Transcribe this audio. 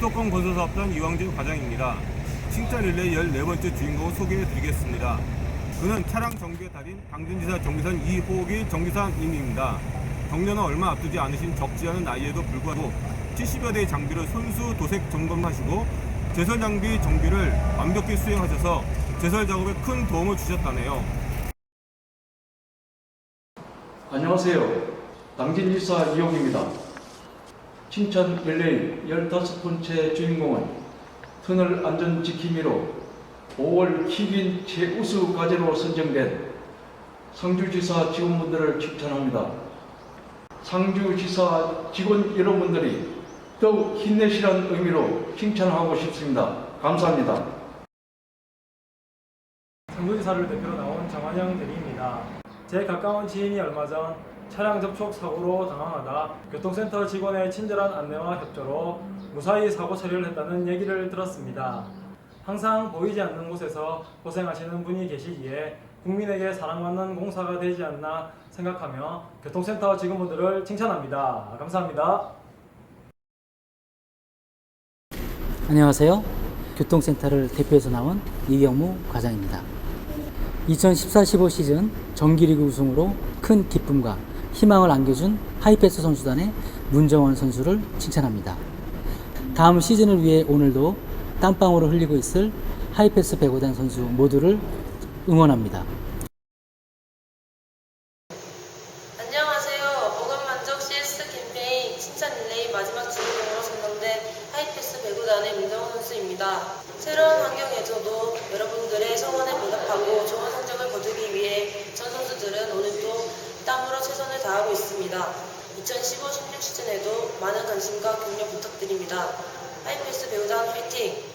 수도권 건설사업단 이왕진 과장입니다. 칭찬 릴레이 14번째 주인공을 소개해 드리겠습니다. 그는 차량 정비의 달인 당진지사 정비선 이호기 정비사님입니다. 정년은 얼마 앞두지 않으신 적지 않은 나이에도 불구하고 70여 대의 장비를 손수 도색 점검하시고 제설 장비 정비를 완벽히 수행하셔서 제설 작업에 큰 도움을 주셨다네요. 안녕하세요. 당진지사 이용입니다. 칭찬 릴레이 15번째 주인공은 터널 안전 지킴이로 5월 키긴 최우수 과제로 선정된 상주지사 직원분들을 칭찬합니다. 상주지사 직원 여러분들이 더욱 힘내시라는 의미로 칭찬하고 싶습니다. 감사합니다. 상주지사를 대표로 나온 정한영 대리입니다. 제 가까운 지인이 얼마 전 차량 접촉 사고로 당황하다 교통센터 직원의 친절한 안내와 협조로 무사히 사고 처리를 했다는 얘기를 들었습니다. 항상 보이지 않는 곳에서 고생하시는 분이 계시기에 국민에게 사랑받는 공사가 되지 않나 생각하며 교통센터 직원분들을 칭찬합니다. 감사합니다. 안녕하세요. 교통센터를 대표해서 나온 이경무 과장입니다. 2014-15 시즌 정기리그 우승으로 큰 기쁨과 희망을 안겨준 하이패스 선수단의 문정원 선수를 칭찬합니다. 다음 시즌을 위해 오늘도 땀방울을 흘리고 있을 하이패스 배구단 선수 모두를 응원합니다. 안녕하세요. 보건만족 CS 캠페인 칭찬 릴레이 마지막 주인공으로 선정된 하이패스 배구단의 민정훈 선수입니다. 새로운 환경에서도 여러분들의 성원에 보답하고 좋은 성적을 거두기 위해 전 선수들은 오늘도 땀으로 최선을 다하고 있습니다. 2015-16 시즌에도 많은 관심과 격려 부탁드립니다. 하이패스! 도로공사 화이팅!